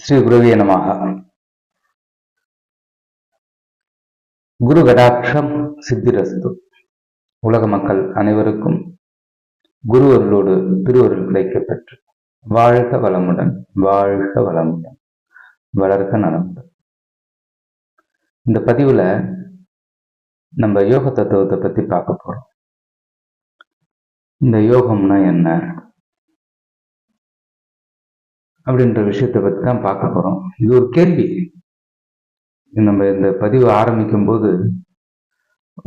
ஸ்ரீ குருவே நமக குரு கடாட்சம் சித்திரஸ்து உலக மக்கள் அனைவருக்கும் குரு அருளோடு திருவருள் கிடைக்கப்பெற்று வாழ்க வளமுடன் வாழ்க வளமுடன் வளர்க்க நலமுடன். இந்த பதிவுல நம்ம யோக தத்துவத்தை பத்தி பார்க்க போறோம். இந்த யோகம்னா என்ன? அப்படின்ற விஷயத்தை பற்றி தான் பார்க்க போறோம். இது ஒரு கேள்வி. நம்ம இந்த பதிவு ஆரம்பிக்கும் போது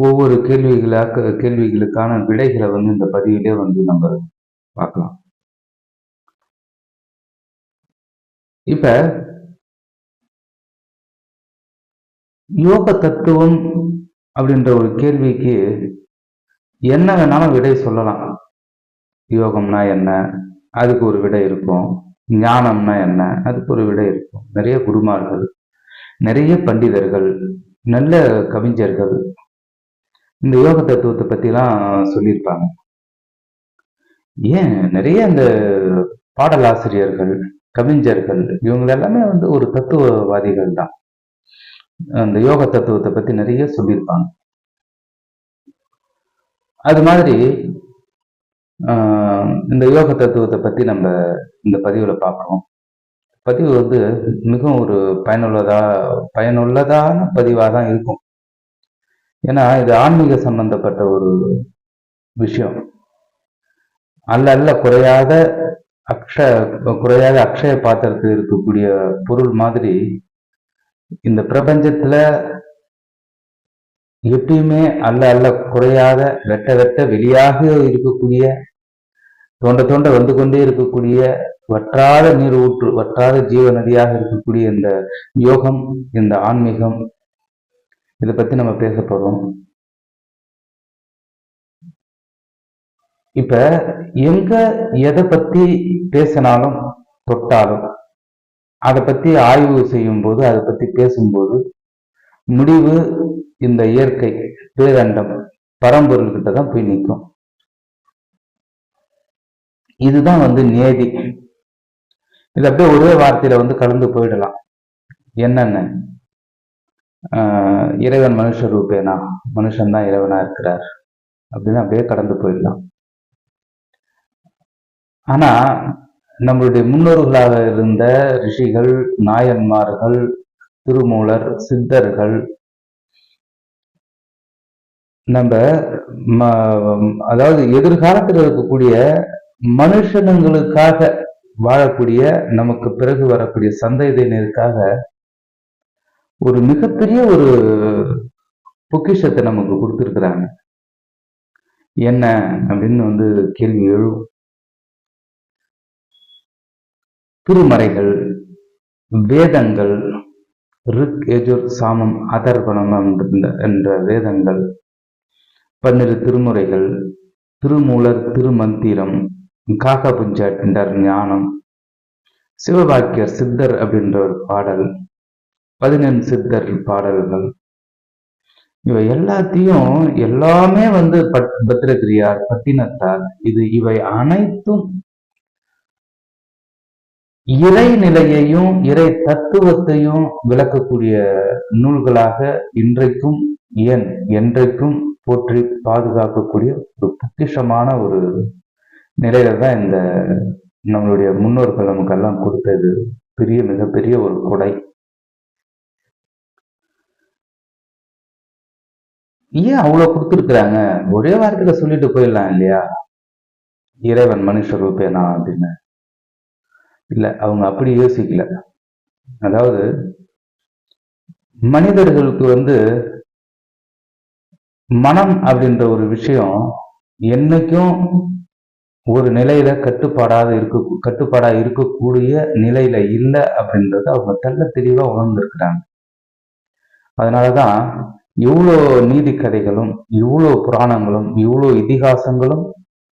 ஒவ்வொரு கேள்விகளாக கேள்விகளுக்கான விடைகளை வந்து இந்த பதிவிலே வந்து நம்ம பார்க்கலாம். இப்ப யோக தத்துவம் அப்படின்ற ஒரு கேள்விக்கு என்ன வேணாலும் விடை சொல்லலாம். யோகம்னா என்ன? அதுக்கு ஒரு விடை இருக்கும். ஞானம்னா என்ன? அதுக்கு ஒரு விடை இருக்கும். நிறைய குருமார்கள் நிறைய பண்டிதர்கள் நல்ல கவிஞர்கள் இந்த யோக தத்துவத்தை பற்றிலாம் சொல்லியிருப்பாங்க. ஏன்? நிறைய இந்த பாடலாசிரியர்கள் கவிஞர்கள் இவங்க எல்லாமே வந்து ஒரு தத்துவவாதிகள் தான். அந்த யோக தத்துவத்தை பற்றி நிறைய சொல்லியிருப்பாங்க. அது மாதிரி இந்த யோக தத்துவத்தை பற்றி நம்ம இந்த பதிவில் பார்க்குறோம் பதிவு வந்து மிகவும் ஒரு பயனுள்ளதா பயனுள்ளதான பதிவாக தான் இருக்கும். ஏன்னா இது ஆன்மீக சம்பந்தப்பட்ட ஒரு விஷயம். அல்ல அல்ல குறையாத அக்ஷ குறையாத அக்ஷய பாத்திரத்தில் இருக்கக்கூடிய பொருள் மாதிரி இந்த பிரபஞ்சத்துல எப்பயுமே அல்ல அல்ல குறையாத வெட்ட வெட்ட வெளியாக இருக்கக்கூடிய தோண்ட தோண்ட வந்து கொண்டே இருக்கக்கூடிய வற்றாத நீர் ஊற்று வற்றாத ஜீவ நதியாக இருக்கக்கூடிய இந்த யோகம் இந்த ஆன்மீகம் இதை பத்தி நம்ம பேச போறோம். இப்ப எங்க எதை பத்தி பேசினாலும் தொட்டாலும் அதை பத்தி ஆய்வு செய்யும் போது அதை பத்தி பேசும்போது முடிவு இந்த இயற்கை பேரண்டம் பரம்பொருள்கிட்ட தான் போய் நிற்கும். இதுதான் வந்து நேதி. இது அப்படியே ஒரே வார்த்தையில வந்து கலந்து போயிடலாம். என்னென்ன? இறைவன் மனுஷ ரூபேனா? மனுஷன் தான் இறைவனா இருக்கிறார். அப்படின்னு அப்படியே கடந்து போயிடலாம். ஆனா நம்மளுடைய முன்னோர்களாக இருந்த ரிஷிகள் நாயன்மார்கள் திருமூலர் சித்தர்கள் நம்ம அதாவது எதிர்காலத்தில் இருக்கக்கூடிய மனுஷனங்களுக்காக வாழக்கூடிய நமக்கு பிறகு வரக்கூடிய சந்ததியினருக்காக ஒரு மிகப்பெரிய ஒரு பொக்கிஷத்தை நமக்கு கொடுத்துருக்குறாங்க. என்ன அப்படின்னு வந்து கேள்வி எழும். திருமறைகள் வேதங்கள் ரிக் எஜுர் சாமம் அதர்பணம் என்ற வேதங்கள் பன்னிரு திருமுறைகள். திருமூலர் திருமந்திரம். காக்கா புஞ்சாட்டின்றார் ஞானம். சிவபாக்கியர் சித்தர் அப்படின்ற ஒரு பாடல். பதினெண் சித்தர் பாடல்கள். இவை எல்லாத்தையும் எல்லாமே வந்து பட் பத்திரகிரியார் பத்தினத்தார். இது இவை அனைத்தும் இறை நிலையையும் இறை தத்துவத்தையும் விளக்கக்கூடிய நூல்களாக இன்றைக்கும் ஏன் என்றைக்கும் போற்றி பாதுகாக்கக்கூடிய ஒரு பொக்கிஷமான ஒரு நிலையில தான் இந்த நம்மளுடைய முன்னோர்கள் நமக்கெல்லாம் கொடுத்தது பெரிய மிகப்பெரிய ஒரு கொடை. ஏன் அவ்வளவு கொடுத்துருக்குறாங்க? ஒரே வாரத்துல சொல்லிட்டு போயிடலாம் இல்லையா? இறைவன் மனுஷ ரூபேனா அப்படின்னு. இல்ல அவங்க அப்படி யோசிக்கல. அதாவது மனிதர்களுக்கு வந்து மனம் அப்படின்ற ஒரு விஷயம் என்னைக்கும் ஒரு நிலையில கட்டுப்பாடாக இருக்க கட்டுப்பாடா இருக்கக்கூடிய நிலையில இல்லை அப்படின்றத அவங்க தெல்ல தெளிவா உணர்ந்திருக்கிறாங்க. அதனாலதான் இவ்வளோ நீதி கதைகளும் இவ்வளோ புராணங்களும் இவ்வளோ இதிகாசங்களும்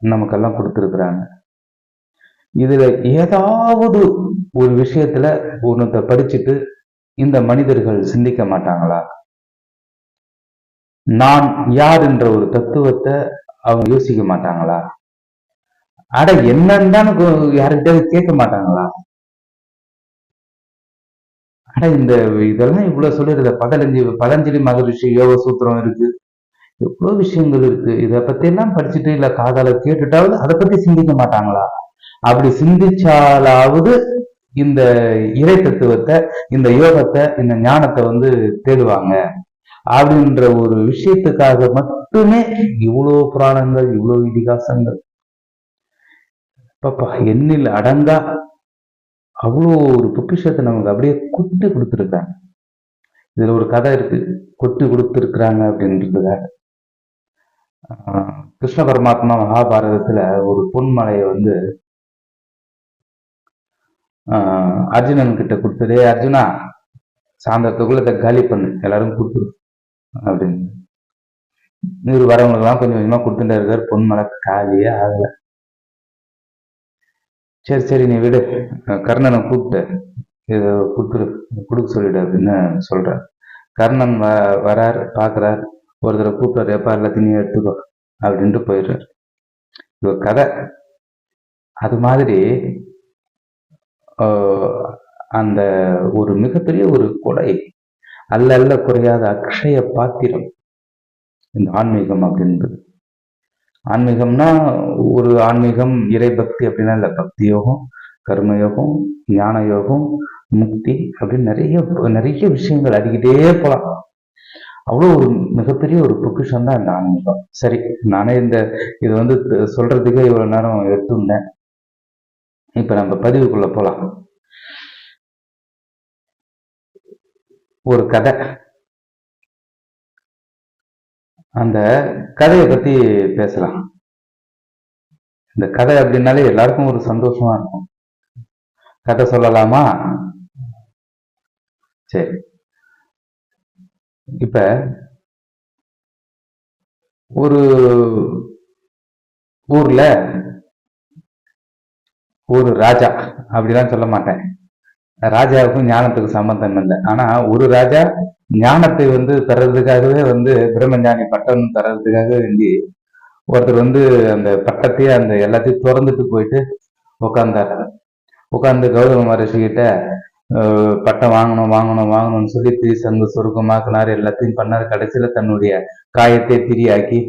நமக்கெல்லாம் கொடுத்துருக்குறாங்க. இதுல ஏதாவது ஒரு விஷயத்துல ஒன்றத்தை படிச்சுட்டு இந்த மனிதர்கள் சிந்திக்க மாட்டாங்களா? நான் யார் என்ற ஒரு தத்துவத்தை அவங்க யோசிக்க மாட்டாங்களா? அட என்னன்னு தான் யாருக்கிட்ட கேட்க மாட்டாங்களா? ஆனா இந்த இதெல்லாம் இவ்வளவு சொல்லிருந்த பதஞ்சலி பதஞ்சலி மகரிஷி யோக சூத்திரம் இருக்கு. எவ்வளவு விஷயங்கள் இருக்கு. இத பத்தி எல்லாம் படிச்சுட்டு இல்ல காதால கேட்டுட்டாவது அதை பத்தி சிந்திக்க மாட்டாங்களா? அப்படி சிந்திச்சாலாவது இந்த இறை தத்துவத்தை இந்த யோகத்தை இந்த ஞானத்தை வந்து தேடுவாங்க. அப்படின்ற ஒரு விஷயத்துக்காக மட்டுமே இவ்வளவு புராணங்கள் இவ்வளவு இதிகாசங்கள். பாப்பா எண்ணில் அடங்கா அவ்வளோ ஒரு பொக்கிஷத்தை நமக்கு அப்படியே குத்தி கொடுத்துருக்காங்க. இதுல ஒரு கதை இருக்கு கொட்டி கொடுத்துருக்குறாங்க அப்படின்றதுக்காக ஆஹ் கிருஷ்ண பரமாத்மா மகாபாரதத்துல ஒரு பொன்மலையை வந்து ஆஹ் அர்ஜுனன் கிட்ட கொடுத்ததே அர்ஜுனா சாயந்தரத்துக்குள்ள இதை காலி பண்ணு எல்லாரும் கொடுத்துரு அப்படின்னு. இவர் வரவங்களுக்கெல்லாம் கொஞ்சம் கொஞ்சமாக கொடுத்துட்டே பொன் பொன்மலை காலியே ஆகலை. சரி சரி நீ விடு. கர்ணனை கூப்பிட்டு இதை கொடுத்துரு கொடுக்க சொல்லிடு அப்படின்னு சொல்கிறார் கர்ணன் வ வரார் பார்க்குறார் ஒருத்தரை கூப்பிட்டாரு. எப்பா எல்லாத்தையும் நீ எடுத்துக்கோ அப்படின்ட்டு போயிடுறார். இது கதை. அது மாதிரி அந்த ஒரு மிகப்பெரிய ஒரு கொலை அல்ல அல்ல குறையாத அக்ஷய பாத்திரம். இந்த ஆன்மீகம் அப்படின்றது ஆன்மீகம்னா ஒரு ஆன்மீகம் இறைபக்தி அப்படின்னா இல்லை பக்தி யோகம் கர்ம யோகம் ஞான யோகம் முக்தி அப்படின்னு நிறைய நிறைய விஷயங்கள் அடிக்கிட்டே போகலாம் அவ்வளோ ஒரு மிகப்பெரிய ஒரு பொக்கிஷம் தான் இந்த ஆன்மீகம். சரி நானே இந்த இது வந்து த- சொல்றதுக்கு இவ்வளோ நேரம் எடுத்துருந்தேன் இப்போ நம்ம பதிவுக்குள்ளே போகலாம் ஒரு கதை. அந்த கதையை பத்தி பேசலாம். இந்த கதை அப்படின்னாலே எல்லாருக்கும் ஒரு சந்தோஷமா இருக்கும். கதை சொல்லலாமா? சரி. இப்ப ஒரு ஊர்ல ஒரு ராஜா அப்படிலாம் சொல்ல மாட்டேன். ராஜாவுக்கும் ஞானத்துக்கும் சம்பந்தம் இல்லை. ஆனா ஒரு ராஜா ஞானத்தை வந்து தர்றதுக்காகவே வந்து பிரம்மஞானி பட்டம் தர்றதுக்காக வேண்டி ஒருத்தர் வந்து அந்த பட்டத்தையே அந்த எல்லாத்தையும் திறந்துட்டு போயிட்டு உட்கார்ந்தாரு உட்காந்து கௌதம மகரிஷி கிட்ட பட்டம் வாங்கணும் வாங்கணும் வாங்கணும்னு சொல்லி தீசங்கு சுருக்கமாக்குனாரு எல்லாத்தையும் பண்ணாரு. கடைசியில தன்னுடைய காயத்தை திரியாக்கி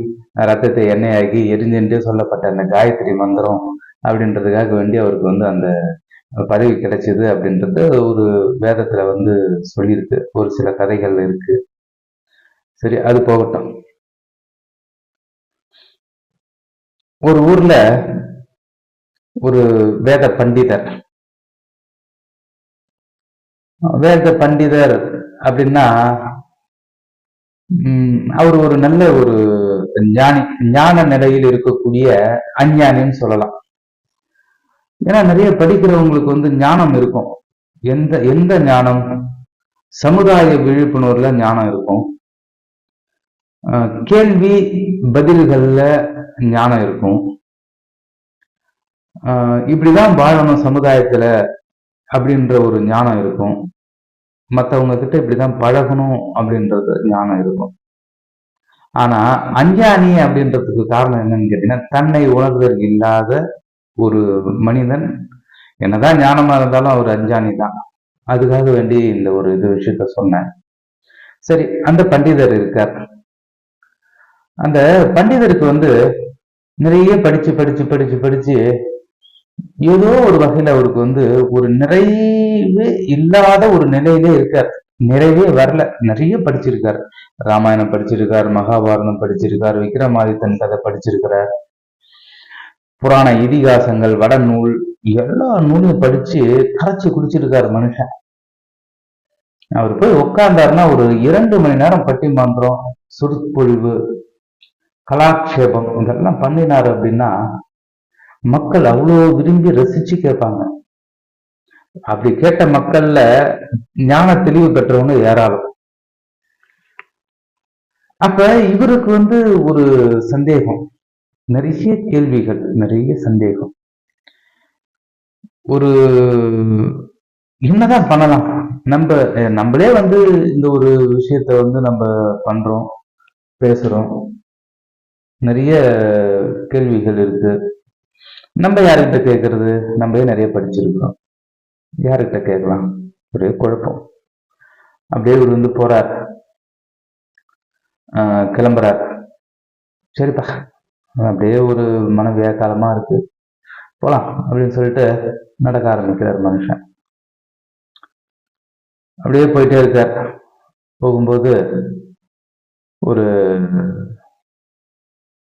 ரத்தத்தை எண்ணெயாக்கி எரிஞ்சுட்டு சொல்லப்பட்ட அந்த காயத்ரி மந்திரம் அப்படின்றதுக்காக வேண்டி அவருக்கு வந்து அந்த பதவி கிடைச்சது அப்படின்றது ஒரு வேதத்துல வந்து சொல்லியிருக்கு. ஒரு சில கதைகள் இருக்கு. சரி அது போகட்டும். ஒரு ஊர்ல ஒரு வேத பண்டிதர். வேத பண்டிதர் அப்படின்னா அவர் ஒரு நல்ல ஒரு ஞானி ஞான நிலையில் இருக்கக்கூடிய அஞ்ஞானின்னு சொல்லலாம். ஏன்னா நிறைய படிக்கிறவங்களுக்கு வந்து ஞானம் இருக்கும். எந்த எந்த ஞானம்? சமுதாய விழிப்புணர்வுல ஞானம் இருக்கும். கேள்வி பதில்கள்ல ஞானம் இருக்கும். ஆஹ் இப்படிதான் வாழணும் சமுதாயத்துல அப்படின்ற ஒரு ஞானம் இருக்கும். மத்தவங்க கிட்ட இப்படிதான் பழகணும் அப்படின்றது ஞானம் இருக்கும். ஆனா அஞ்ஞானி அப்படின்றதுக்கு காரணம் என்னன்னு கேட்டீங்கன்னா தன்னை உணர்தல் இல்லாத ஒரு மனிதன் என்னதான் ஞானமா இருந்தாலும் அவர் அஞ்சானி தான். அதுக்காக வேண்டி இந்த ஒரு இது விஷயத்த சொன்னேன். சரி அந்த பண்டிதர் இருக்கார். அந்த பண்டிதருக்கு வந்து நிறைய படிச்சு படிச்சு படிச்சு படிச்சு ஏதோ ஒரு வகையில அவருக்கு வந்து ஒரு நிறைவே இல்லாத ஒரு நிலையிலே இருக்கார். நிறைவே வரல. நிறைய படிச்சிருக்கார். ராமாயணம் படிச்சிருக்கார் மகாபாரதம் படிச்சிருக்கார் விக்ரமாதித்தன் கதை படிச்சிருக்கிறார். புராண இதிகாசங்கள் வடநூல் எல்லா நூலையும் படிச்சு கரைச்சி குடிச்சிருக்காரு மனுஷன். அவர் போய் உட்கார்ந்தாருன்னா ஒரு இரண்டு மணி நேரம் பட்டி சுருப்பொழிவு கலாட்சேபம் இதெல்லாம் பண்ணினார் அப்படின்னா மக்கள் அவ்வளோ விரும்பி ரசிச்சு கேட்பாங்க. அப்படி கேட்ட மக்கள்ல ஞான தெளிவு பெற்றவங்க ஏராளம். அப்ப இவருக்கு வந்து ஒரு சந்தேகம். நிறைய கேள்விகள் நிறைய சந்தேகம். ஒரு என்னதான் பண்ணலாம்? நம்ம நம்மளே வந்து இந்த ஒரு விஷயத்த வந்து நம்ம பண்றோம் பேசுறோம். நிறைய கேள்விகள் இருக்கு. நம்ம யார்கிட்ட கேட்கறது நம்மளே நிறைய படிச்சிருக்கோம். யார்கிட்ட கேட்கலாம்? ஒரே குழப்பம். அப்படியே இவர் வந்து போறார். கிளம்புறார். சரிப்பா. அப்படியே ஒரு மன வியாக்காலமா இருக்கு. போலாம் அப்படின்னு சொல்லிட்டு நடக்க ஆரம்பிக்கிறார் மனுஷன். அப்படியே போயிட்டே இருக்கார். போகும்போது ஒரு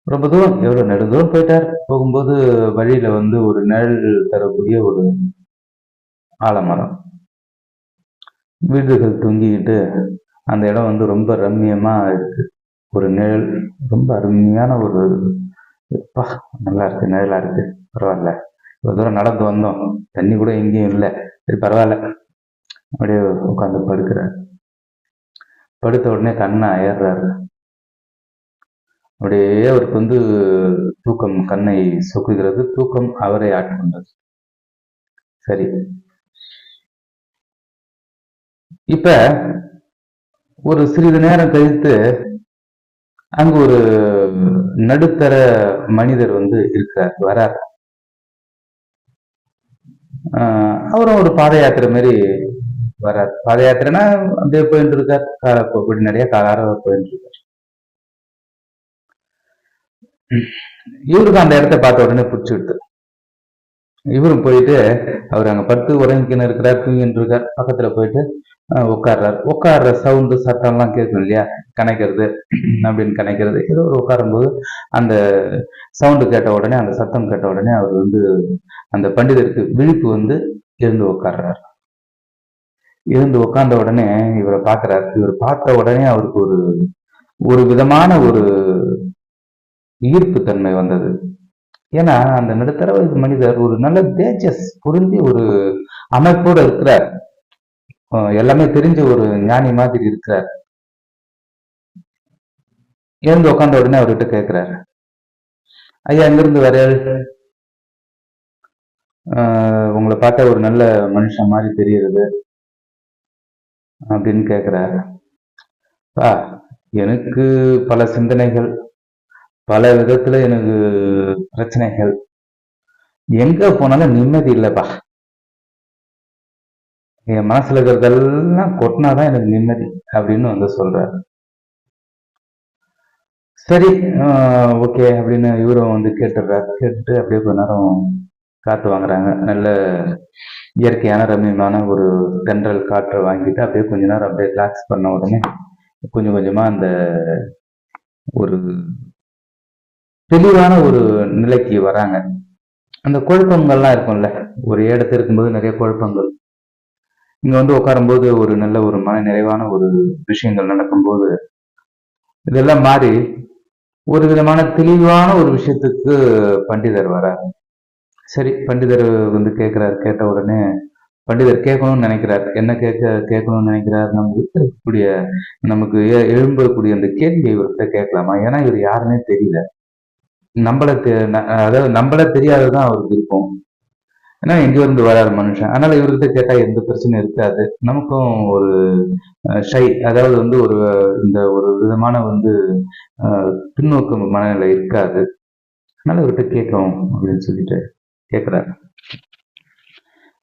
ரொம்ப தூரம் எவ்வளோ நெடுந்தூரம் போயிட்டார்? போகும்போது வழியில வந்து ஒரு நிழல் தரக்கூடிய ஒரு ஆலமரம். வீடுகள் தொங்கிக்கிட்டு அந்த இடம் வந்து ரொம்ப ரம்மியமா இருக்கு. ஒரு நிழல் ரொம்ப அருமையான ஒரு எப்பா நல்லா இருக்கு நிழலா இருக்கு. பரவாயில்ல. இவ்வளவு தூரம் நடந்து வந்தோம். தண்ணி கூட எங்கேயும் இல்லை. சரி பரவாயில்ல. அப்படியே உட்காந்து படுக்கிறார். படுத்த உடனே கண்ணை ஏறுறாரு அப்படியே அவருக்கு வந்து தூக்கம் கண்ணை சொக்குகிறது. தூக்கம் அவரை ஆட்டுக்கொண்டது சரி. இப்ப ஒரு சிறிது நேரம் கழித்து அங்கு ஒரு நடுத்தர மனிதர் வந்து இருக்கிறார் வரார். ஆஹ் அவரும் ஒரு பாத யாத்திரை மாதிரி வரார். பாத யாத்திரைனா அப்படியே போயிட்டு இருக்கார். இப்படி நிறைய கார போயிட்டு இருக்கார். இவருக்கு அந்த இடத்த பார்த்த உடனே பிடிச்சிடுது இவரும் போயிட்டு அவர் அங்க படுத்து உறங்கிக்கின்னு இருக்கிறார் தூங்கின்னு இருக்கார். பக்கத்துல போயிட்டு உட்கார்றாரு. உட்கார்ற சவுண்டு சத்தம்லாம் கேட்கும் இல்லையா? கணக்கிறது அப்படின்னு கணக்கிறது ஏதோ ஒரு உட்காரும்போது அந்த சவுண்டு கேட்ட உடனே அந்த சத்தம் கேட்ட உடனே அவர் வந்து அந்த பண்டிதருக்கு விழிப்பு வந்து எழுந்து உட்கார்றாரு. எழுந்து உட்கார்ந்த உடனே இவரை பார்க்கறாரு. இவர் பார்த்த உடனே அவருக்கு ஒரு ஒரு விதமான ஒரு ஈர்ப்பு தன்மை வந்தது. ஏன்னா அந்த நடுத்தர வயது மனிதர் ஒரு நல்ல தேஜஸ் பொருந்தி ஒரு அமைப்போட இருக்கிறார். எல்லாமே தெரிஞ்ச ஒரு ஞானி மாதிரி இருக்கிறார். எழுந்து உட்காந்த உடனே அவர்கிட்ட கேட்கிறாரு ஐயா எங்கிருந்து வர உங்களை பார்த்தா ஒரு நல்ல மனுஷன் மாதிரி தெரியுது அப்படின்னு கேட்கிறாரு பா எனக்கு பல சிந்தனைகள் பல விதத்துல எனக்கு பிரச்சனைகள். எங்க போனாலும் நிம்மதி இல்லைப்பா. என் மனசுல இருக்கிறதெல்லாம் கொட்டினாதான் எனக்கு நிம்மதி அப்படின்னு வந்து சொல்றாரு. சரி ஓகே அப்படின்னு இவரும் வந்து கேட்டுடுறாரு. கேட்டுட்டு அப்படியே கொஞ்ச நேரம் காற்று வாங்குறாங்க. நல்ல இயற்கையான ரம்மியமான ஒரு தென்றல் காற்றை வாங்கிட்டு அப்படியே கொஞ்ச நேரம் அப்படியே ரிலாக்ஸ் பண்ண உடனே கொஞ்சம் கொஞ்சமா அந்த ஒரு தெளிவான ஒரு நிலைக்கு வராங்க. அந்த குழப்பங்கள்லாம் இருக்கும்ல. ஒரு இடத்துல இருக்கும்போது நிறைய குழப்பங்கள். இங்க வந்து உட்காரும்போது ஒரு நல்ல ஒரு மன நிறைவான ஒரு விஷயங்கள் நடக்கும்போது இதெல்லாம் மாறி ஒரு விதமான தெளிவான ஒரு விஷயத்துக்கு பண்டிதர் வரார். சரி பண்டிதர் வந்து கேட்கிறார் கேட்ட உடனே பண்டிதர் கேட்கணும்னு நினைக்கிறார். என்ன கேட்க கேட்கணும்னு நினைக்கிறார்? நமக்கு இருக்கக்கூடிய நமக்கு எ- எழும்பக்கூடிய அந்த கேள்வியை இவர்கிட்ட கேட்கலாமா? ஏன்னா இவர் யாருன்னே தெரியல. நம்மள தெ- ந- அதாவது நம்மள தெரியாததான் அவருக்கு இருக்கும் ஏன்னா எங்க இருந்து வராது மனுஷன். அதனால இவர்கிட்ட கேட்டா எந்த பிரச்சனையும் இருக்காது. நமக்கும் ஒரு ஷை அதாவது வந்து ஒரு இந்த ஒரு விதமான வந்து அஹ், பின்னோக்கு மனநிலை இருக்காது. அதனால இவர்கிட்ட கேட்கவும் அப்படின்னு சொல்லிட்டு கேட்கிறாரு.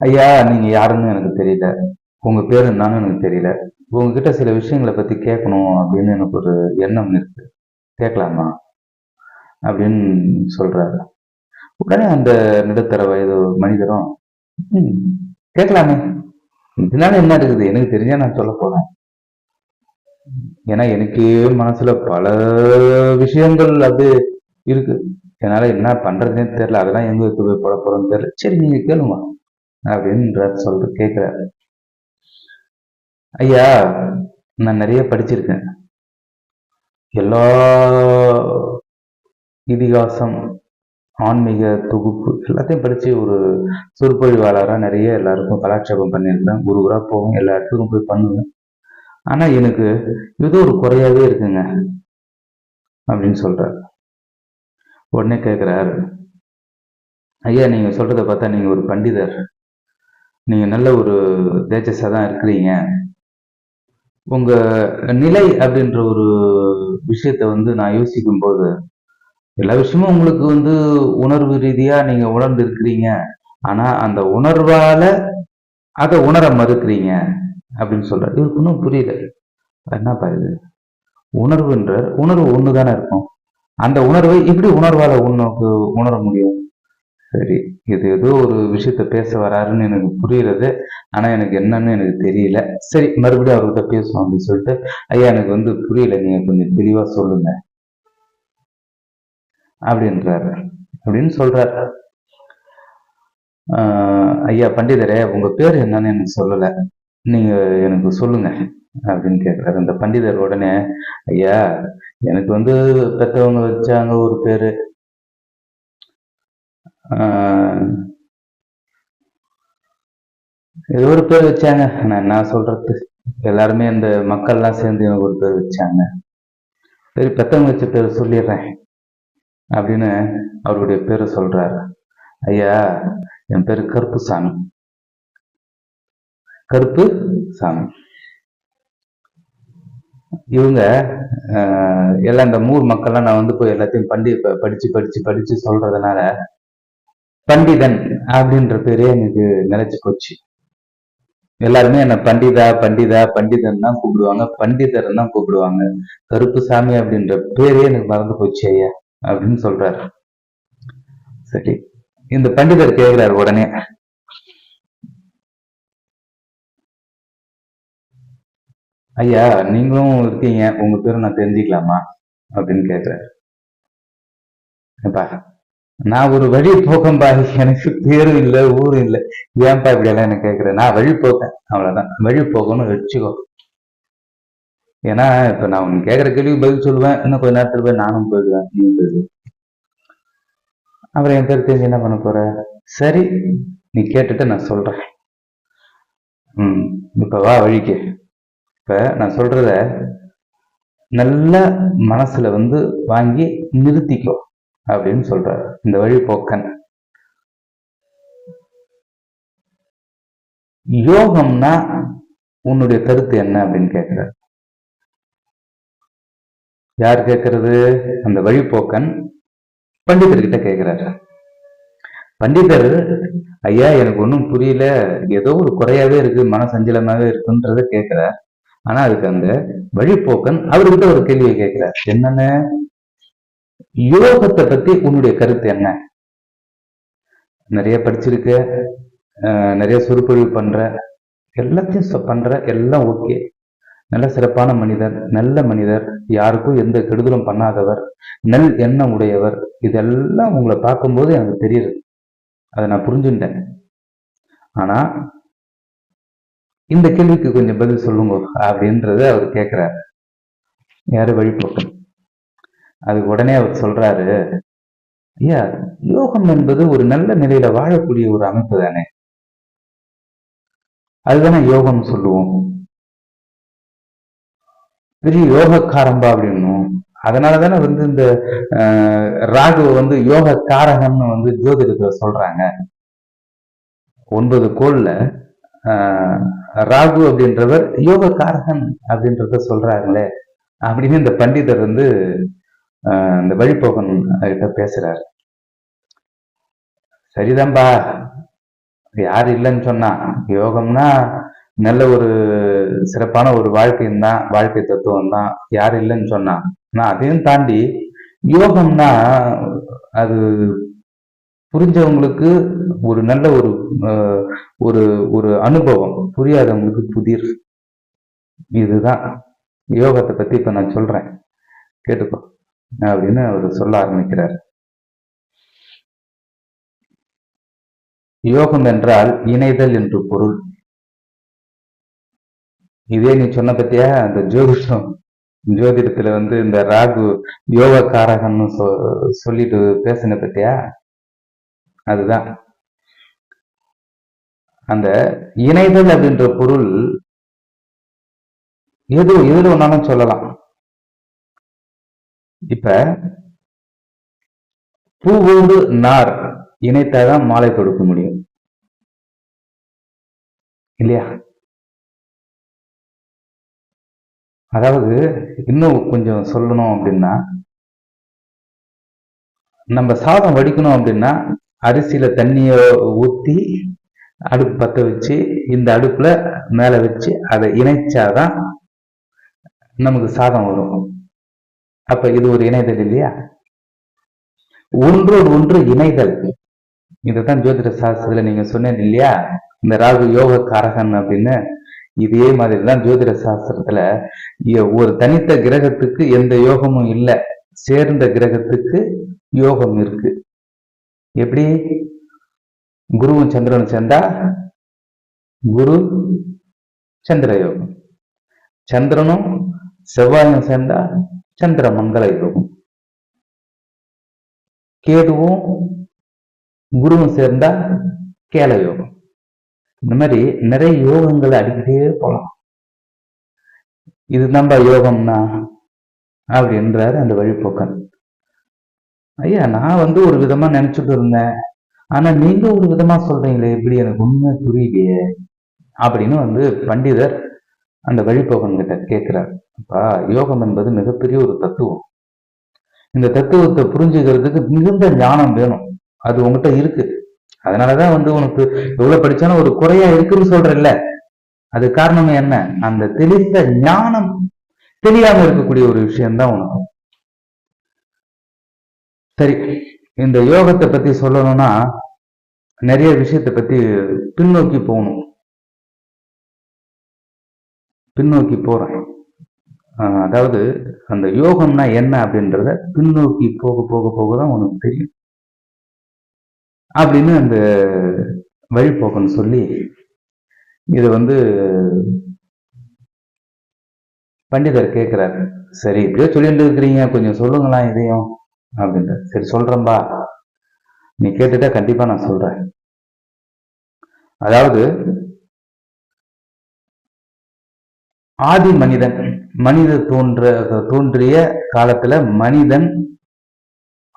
ஐயா நீங்க யாருன்னு எனக்கு தெரியல. உங்க பேர் என்னன்னு எனக்கு தெரியல. உங்ககிட்ட சில விஷயங்களை பத்தி கேட்கணும் அப்படின்னு எனக்கு ஒரு எண்ணம் இருக்கு. கேட்கலாமா? அப்படின்னு சொல்றாரு. உடனே அந்த நடுத்தர வயது மனிதரும் கேட்கலாமே. இதனால என்ன இருக்குது? எனக்கு தெரிஞ்சா நான் சொல்ல போறேன். ஏன்னா எனக்கு மனசுல பல விஷயங்கள் அது இருக்கு. என்னால என்ன பண்றதுன்னு தெரியல. அதெல்லாம் எங்க எடுத்து போய் போட போறோம்னு தெரியல. சரி நீங்க கேளுங்க. அப்படின்ற சொல்ற கேட்கிறாரு. ஐயா நான் நிறைய படிச்சிருக்கேன். எல்லா இதிகாசம் ஆன்மீக தொகுப்பு எல்லாத்தையும் படித்து ஒரு சொற்பொழிவாளராக நிறைய எல்லாருக்கும் கலாட்சேபம் பண்ணியிருக்கேன் ஒரு ஊராக போவேன் எல்லா இடத்துக்கும் போய் பண்ணுவேன். ஆனால் எனக்கு ஏதோ ஒரு குறையாவே இருக்குங்க அப்படின்னு சொல்கிறார் உடனே கேட்குறாரு ஐயா நீங்கள் சொல்கிறத பார்த்தா நீங்கள் ஒரு பண்டிதர். நீங்கள் நல்ல ஒரு தேஜஸாக தான் இருக்கிறீங்க. உங்கள் நிலை அப்படின்ற ஒரு விஷயத்த வந்து நான் யோசிக்கும் போது எல்லா விஷயமும் உங்களுக்கு வந்து உணர்வு ரீதியா நீங்க உணர்ந்து இருக்கிறீங்க ஆனா அந்த உணர்வால அதை உணர மறுக்கிறீங்க அப்படின்னு சொல்றாரு. இவருக்கு இன்னும் புரியல. என்னப்பா இது? உணர்வுன்ற உணர்வு ஒன்று தானே இருக்கும். அந்த உணர்வை இப்படி உணர்வால உனக்கு உணர முடியும்? சரி இது ஏதோ ஒரு விஷயத்த பேச வராருன்னு எனக்கு புரியுறது. ஆனா எனக்கு என்னன்னு எனக்கு தெரியல. சரி மறுபடியும் அவர்கிட்ட பேசுவோம் அப்படின்னு சொல்லிட்டு ஐயா எனக்கு வந்து புரியல. நீங்க கொஞ்சம் தெளிவா சொல்லுங்க. அப்படின்றாரு. அப்படின்னு சொல்றாரு. ஆஹ் ஐயா பண்டிதரே உங்க பேர் என்னன்னு எனக்கு சொல்லல. நீங்க எனக்கு சொல்லுங்க அப்படின்னு கேட்கிறாரு. அந்த பண்டிதர் உடனே ஐயா எனக்கு வந்து பெத்தவங்க வச்சாங்க ஒரு பேரு. ஆஹ் ஏதோ ஒரு பேர் வச்சாங்க. நான் என்ன சொல்றது? எல்லாருமே இந்த மக்கள்லாம் சேர்ந்து எனக்கு ஒரு பேர் வச்சாங்க. சரி பெத்தவங்க வச்ச பேர் சொல்லிடுறேன். அப்படின்னு அவருடைய பேரை சொல்றாரு. ஐயா என் பேரு கருப்பு சாமி கருப்பு சாமி இவங்க ஆஹ், எல்லாம் இந்த மூர் மக்கள்லாம் நான் வந்து போய் எல்லாத்தையும் பண்டி படிச்சு படிச்சு படிச்சு சொல்றதுனால பண்டிதன் அப்படின்ற பேரே எனக்கு நினைச்சு போச்சு. எல்லாருமே என்ன பண்டிதா பண்டிதா பண்டிதன் தான் கூப்பிடுவாங்க பண்டிதர் தான் கூப்பிடுவாங்க. கருப்பு சாமி அப்படின்ற பேரே எனக்கு மறந்து போச்சு ஐயா. அப்படின்னு சொல்றாரு. சரி. இந்த பண்டிதர் கேட்கிறார் உடனே. ஐயா நீங்களும் இருக்கீங்க. உங்க பேரை நான் தெரிஞ்சுக்கலாமா? அப்படின்னு கேட்கிறாரு. நான் ஒரு வழி போக்கம்பா எனக்கு பேரும் இல்லை ஊரும் இல்லை. ஏன்பா இப்படி எல்லாம் எனக்கு கேட்கிறேன் நான் வழி போக்கேன் அவ்வளவுதான். வழி போக்கணும்னு வச்சுக்கோ. ஏன்னா இப்ப நான் உன் கேட்கற கேள்விக்கு பதில் சொல்லுவேன். இன்னும் கொஞ்ச நேரத்துல போய் நானும் போயிடுவேன் நீ போயிடு அப்புறம் என் பேர் தெரிஞ்சு என்ன பண்ண போற? சரி நீ கேட்டுட்டு நான் சொல்றேன். ம் இப்ப வா வழிக்கு. இப்ப நான் சொல்றத நல்ல மனசுல வந்து வாங்கி நிறுத்திக்கோ அப்படின்னு சொல்றாரு இந்த வழி போக்கன். யோகம்னா உன்னுடைய கருத்து என்ன அப்படின்னு கேட்கிறார் யார் கேட்கறது? அந்த வழிபோக்கன் பண்டிதர்கிட்ட கேட்கிறாரு. பண்டிதர் ஐயா எனக்கு ஒன்றும் புரியல. ஏதோ ஒரு குறையாவே இருக்கு. மன சஞ்சலமாவே இருக்குன்றத கேட்கிறார். ஆனா அதுக்கு அந்த வழிபோக்கன் அவர்கிட்ட ஒரு கேள்வியை கேட்கிறார். என்னன்னு? யோகத்தை பத்தி உன்னுடைய கருத்து என்ன? நிறைய படிச்சிருக்க அஹ் நிறைய சொற்பொழிவு பண்ற எல்லாத்தையும் பண்ற எல்லாம் ஓகே. நல்ல சிறப்பான மனிதர் நல்ல மனிதர் யாருக்கும் எந்த கெடுதலும் பண்ணாதவர் நெல் எண்ணம் உடையவர் இதெல்லாம் உங்களை பார்க்கும்போது எனக்கு தெரியுது. அதை நான் புரிஞ்சுட்டேன் ஆனா இந்த கேள்விக்கு கொஞ்சம் பதில் சொல்லுங்க அப்படின்றத அவர் கேட்கிறார் யாரு வழிபோக்கம் அதுக்கு உடனே அவர் சொல்றாரு ஐயா யோகம் என்பது ஒரு நல்ல நிலையில வாழக்கூடிய ஒரு அமைப்பு தானே. அதுதானே யோகம் சொல்லுவோம். பெரிய யோகக்காரம்பா அப்படின்னும். அதனால தானே வந்து இந்த ஆஹ், ராகு வந்து யோக காரகம்னு வந்து ஜோதிடத்துல சொல்றாங்க. ஒன்பது கோள்ல ஆஹ், ராகு அப்படின்றவர் யோக காரகன் அப்படின்றத சொல்றாங்களே. அப்படின்னு இந்த பண்டிதர் வந்து ஆஹ், இந்த வழிபோகன் கிட்ட பேசுறாரு. சரிதான்பா. யார் இல்லைன்னு சொன்னா யோகம்னா நல்ல ஒரு சிறப்பான ஒரு வாழ்க்கையும் தான் வாழ்க்கை தத்துவம் தான். யார் இல்லைன்னு சொன்னா நான் அதையும் தாண்டி யோகம்னா அது புரிஞ்சவங்களுக்கு ஒரு நல்ல ஒரு ஒரு ஒரு அனுபவம். புரியாதவங்களுக்கு புதிர். இதுதான். யோகத்தை பத்தி இப்ப நான் சொல்றேன். கேட்டுக்கோ. அப்படின்னு அவர் சொல்ல ஆரம்பிக்கிறார்? யோகம் என்றால் இணைதல் என்று பொருள். இதே நீ சொன்ன பத்தியா? அந்த ஜோதிஷம் ஜோதிடத்துல வந்து இந்த ராகு யோக காரகன்னு சொ- சொல்லிட்டு பேசின பத்தியா? அதுதான். அந்த இணைதல் அப்படின்ற பொருள் எது எதுல ஒன்னாலும் சொல்லலாம். இப்ப பூவோடு நார் இணைத்தாதான் மாலை தொடுக்க முடியும். இல்லையா? அதாவது இன்னும் கொஞ்சம் சொல்லணும் அப்படின்னா நம்ம சாதம் வடிக்கணும் அப்படின்னா அரிசியில தண்ணியை ஊத்தி அடுப்பு பத்த வச்சு இந்த அடுப்புல மேல வச்சு அதை இணைச்சாதான் நமக்கு சாதம் வரும். அப்ப இது ஒரு இணைதல் இல்லையா? ஒன்றோடு ஒன்று இணைதல். இதுதான் ஜோதிட சாஸ்திரத்துல நீங்க சொன்னீங்க இல்லையா? இந்த ராகு யோக காரகன் அப்படின்னு இதே மாதிரி தான் ஜோதிட சாஸ்திரத்துல ஒரு தனித்த கிரகத்துக்கு எந்த யோகமும் இல்லை. சேர்ந்த கிரகத்துக்கு யோகம் இருக்கு. எப்படி? குருவும் சந்திரனும் சேர்ந்தா குரு சந்திர யோகம். சந்திரனும் செவ்வாயும் சேர்ந்தா சந்திர மங்கள யோகம். கேதுவும் குருவும் சேர்ந்தா கேல யோகம். இந்த மாதிரி நிறைய யோகங்களை அடிக்கிட்டே போகலாம் இது நம்ம யோகம்னா அப்படின்றாரு அந்த வழிபோக்கன் ஐயா நான் வந்து ஒரு விதமா நினைச்சிட்டு இருந்தேன். ஆனா நீங்க ஒரு விதமா சொல்றீங்களே இப்படி எனக்கு உண்மை புரியலையே அப்படின்னு வந்து பண்டிதர் அந்த வழிபோக்கன் கிட்ட கேட்கிறார். அப்பா யோகம் என்பது மிகப்பெரிய ஒரு தத்துவம். இந்த தத்துவத்தை புரிஞ்சுக்கிறதுக்கு மிகுந்த ஞானம் வேணும். அது உங்ககிட்ட இருக்கு. அதனாலதான் வந்து உனக்கு எவ்வளவு படிச்சாலும் ஒரு குறையா இருக்குன்னு சொல்றல்ல அது காரணம் என்ன? அந்த தெளிந்த ஞானம் தெரியாம இருக்கக்கூடிய ஒரு விஷயம்தான் உனக்கு. சரி இந்த யோகத்தை பத்தி சொல்லணும்னா நிறைய விஷயத்தை பத்தி பின்னோக்கி போகணும். பின்னோக்கி போறேன். ஆஹ் அதாவது அந்த யோகம்னா என்ன அப்படின்றத பின்னோக்கி போக போக போக தான் உனக்கு தெரியும். அப்படின்னு அந்த வழிபோக்கன்னு சொல்லி இதை வந்து பண்டிதர் கேட்கிறார் சரி இப்படியே சொல்லிட்டு இருக்கிறீங்க கொஞ்சம் சொல்லுங்களா இதையும் அப்படின்ற சரி சொல்றேன்பா. நீ கேட்டுட்டா கண்டிப்பா நான் சொல்றேன். அதாவது ஆதி மனிதன் மனித தோன்ற தோன்றிய காலத்துல மனிதன்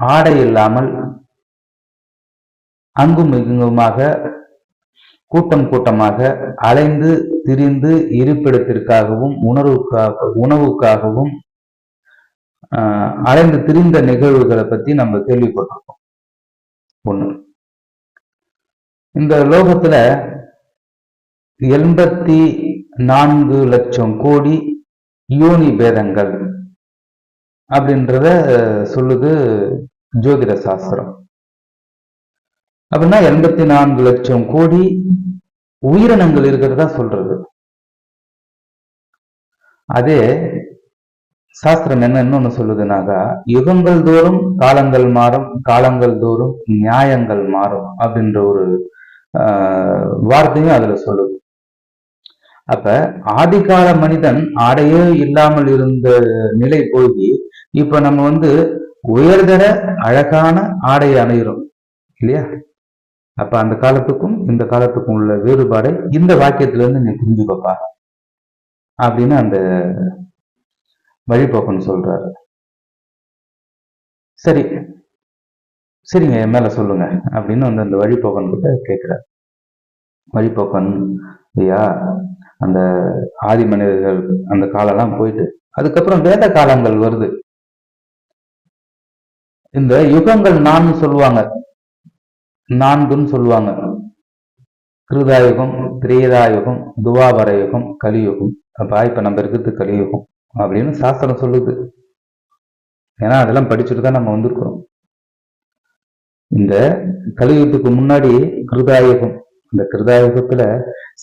ஆடை இல்லாமல் அங்கும் இங்குமாக கூட்டம் கூட்டமாக அலைந்து திரிந்து இருப்பிடத்திற்காகவும் உணர்வுக்காக உணவுக்காகவும் ஆஹ், அலைந்து திரிந்த நிகழ்வுகளை பத்தி நம்ம கேள்விப்பட்டிருக்கோம். ஒண்ணு. இந்த லோகத்துல எண்பத்தி நான்கு லட்சம் கோடி யோனி பேதங்கள் அப்படின்றத சொல்லுது ஜோதிட சாஸ்திரம். அப்படின்னா எண்பத்தி நான்கு லட்சம் கோடி உயிரினங்கள் இருக்கிறதா சொல்றது. அதே சாஸ்திரம் என்ன இன்னொன்னு சொல்லுதுனாக்கா யுகங்கள் தோறும் காலங்கள் மாறும் காலங்கள் தோறும் நியாயங்கள் மாறும் அப்படின்ற ஒரு ஆஹ், வார்த்தையும் அதுல சொல்லுது. அப்ப ஆதிகால மனிதன் ஆடையே இல்லாமல் இருந்த நிலை போய் இப்ப நம்ம வந்து உயர்தர அழகான ஆடை அணையிறோம் இல்லையா? அப்ப அந்த காலத்துக்கும் இந்த காலத்துக்கும் உள்ள வேறுபாடை இந்த வாக்கியத்துல இருந்து நீ புரிஞ்சுக்கப்பா. அப்படின்னு அந்த வழிபோக்கன் சொல்றாரு. சரி. சரிங்க என் மேல சொல்லுங்க. அப்படின்னு வந்து அந்த வழிபோக்கன் கிட்ட கேட்கிறார் வழிபோக்கன் ஐயா அந்த ஆதி மனிதர்கள் அந்த காலம்லாம் போயிட்டு அதுக்கப்புறம் வேத காலங்கள் வருது. இந்த யுகங்கள் நான் சொல்லுவாங்க. நான்குன்னு சொல்லுவாங்க. கிருதாயுகம் திரேதாயுகம் துவாபரயுகம் கலியுகம். அப்ப இப்ப நம்ம இருக்கிறது கலியுகம் அப்படின்னு சாஸ்திரம் சொல்லுது. ஏன்னா அதெல்லாம் படிச்சுட்டு தான் நம்ம வந்திருக்கிறோம். இந்த கலியுகத்துக்கு முன்னாடி கிருதாயுகம். இந்த கிருதாயுகத்துல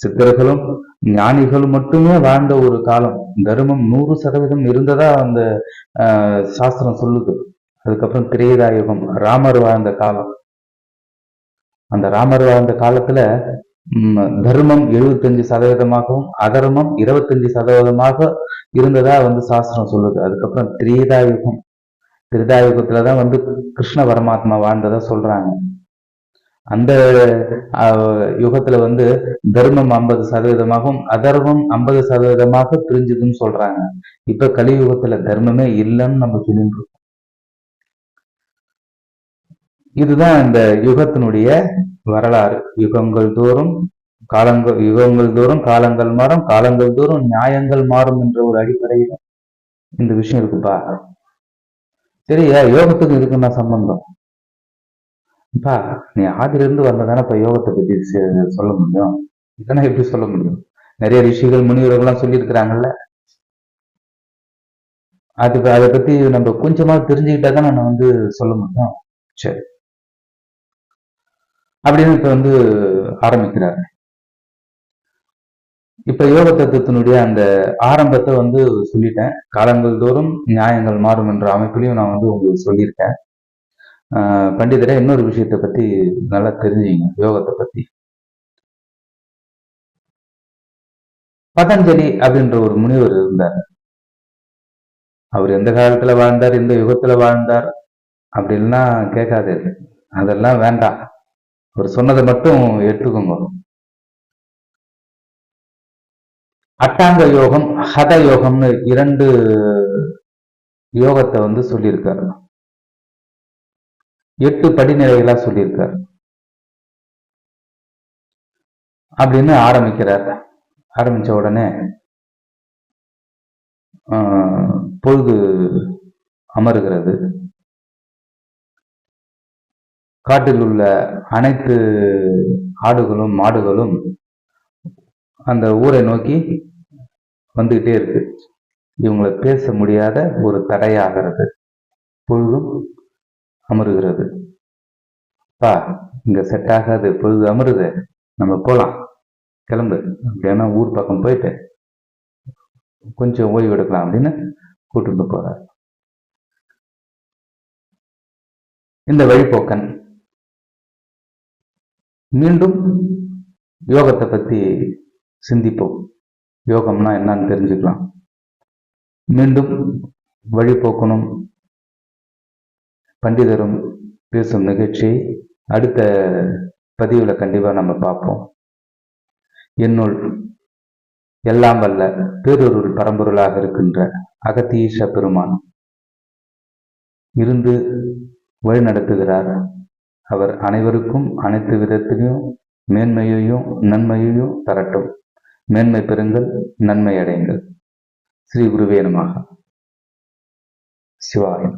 சித்தர்களும் ஞானிகளும் மட்டுமே வாழ்ந்த ஒரு காலம். தர்மம் நூறு சதவீதம் இருந்ததா அந்த ஆஹ், சாஸ்திரம் சொல்லுது. அதுக்கப்புறம் திரேதாயுகம் ராமர் வாழ்ந்த காலம். அந்த ராமர் வாழ்ந்த காலத்துல தர்மம் எழுபத்தஞ்சு சதவீதமாகவும் அதர்மம் இருபத்தஞ்சு சதவீதமாக இருந்ததா வந்து சாஸ்திரம் சொல்லுது. அதுக்கப்புறம் திரீதாயுகம். திரிதாயுகத்துலதான் வந்து கிருஷ்ண பரமாத்மா வாழ்ந்ததா சொல்றாங்க. அந்த ஆஹ், யுகத்துல வந்து தர்மம் ஐம்பது சதவீதமாகவும் அதர்மம் ஐம்பது சதவீதமாக பிரிஞ்சுதுன்னு சொல்றாங்க. இப்ப கலியுகத்துல தர்மமே இல்லைன்னு நம்ம தெரிஞ்சு இதுதான் இந்த யுகத்தினுடைய வரலாறு. யுகங்கள் தோறும் காலங்கள் யுகங்கள் தோறும் காலங்கள் மாறும் காலங்கள் தோறும் நியாயங்கள் மாறும் என்ற ஒரு அடிப்படையில இந்த விஷயம் இருக்குப்பா. சரியா யோகத்துக்கு இதுக்கு என்ன சம்பந்தம். பா நீ ஆதிலிருந்து வந்ததானே இப்ப யோகத்தை பத்தி சொல்ல முடியும்? இதெல்லாம் எப்படி சொல்ல முடியும்? நிறைய ரிஷிகள் முனிவர்கள்லாம் சொல்லியிருக்கிறாங்கல்ல. அது அதை பத்தி நம்ம கொஞ்சமா தெரிஞ்சுக்கிட்டா தான் நம்ம வந்து சொல்ல முடியும். சரி. அப்படின்னு இப்ப வந்து ஆரம்பிக்கிறாரு. இப்ப யோக தத்துவத்தினுடைய அந்த ஆரம்பத்தை வந்து சொல்லிட்டேன். காலங்கள் தோறும் நியாயங்கள் மாறும் என்ற அமைப்பிலையும் நான் வந்து உங்களுக்கு சொல்லியிருக்கேன். ஆஹ் பண்டிதரை இன்னொரு விஷயத்தை பத்தி நல்லா தெரிஞ்சுங்க யோகத்தை பத்தி. பதஞ்சலி அப்படின்ற ஒரு முனிவர் இருந்தார். அவர் எந்த காலத்துல வாழ்ந்தார் எந்த யுகத்துல வாழ்ந்தார் அப்படின்லாம் கேட்காது அதெல்லாம் வேண்டாம். அவர் சொன்னதை மட்டும் ஏற்றுக்கோங்க. அட்டாங்க யோகம் ஹத யோகம்னு இரண்டு யோகத்தை வந்து சொல்லியிருக்காரு. எட்டு படிநிலைகளா சொல்லியிருக்காரு. அப்படின்னு ஆரம்பிக்கிறார். ஆரம்பிச்ச உடனே ஆஹ், பொழுது அமருகிறது. காட்டில் உள்ள அனைத்து ஆடுகளும் மாடுகளும் அந்த ஊரை நோக்கி வந்துகிட்டே இருக்கு. இவங்களை பேச முடியாத ஒரு தடையாகிறது. பொழுதும் அமருகிறது. பா இங்க செட் ஆகாது. பொழுது அமருது. நம்ம போலாம். கிளம்பு. அப்படின்னா ஊர் பக்கம் போயிட்டு கொஞ்சம் ஓய்வு எடுக்கலாம் அப்படின்னு கூட்டிட்டு போறார். இந்த வழிபோக்கன் மீண்டும் யோகத்தை பற்றி சிந்திப்போம். யோகம்னா என்னன்னு தெரிஞ்சுக்கலாம். மீண்டும் வழிபோக்கணும். பண்டிதரும் பேசும் நிகழ்ச்சியை அடுத்த பதிவில் கண்டிப்பாக நம்ம பார்ப்போம். என்னுள் எல்லாம் வல்ல பேரொருள் பரம்பொருளாக இருக்கின்ற அகத்தீஷ பெருமான் இருந்து வழிநடத்துகிறார் அவர் அனைவருக்கும் அனைத்து விதத்திலையும் மேன்மையையும் நன்மையையும் தரட்டும். மேன்மை பெறுங்கள் நன்மை அடையுங்கள். ஸ்ரீ குருவே நமக சிவாயம்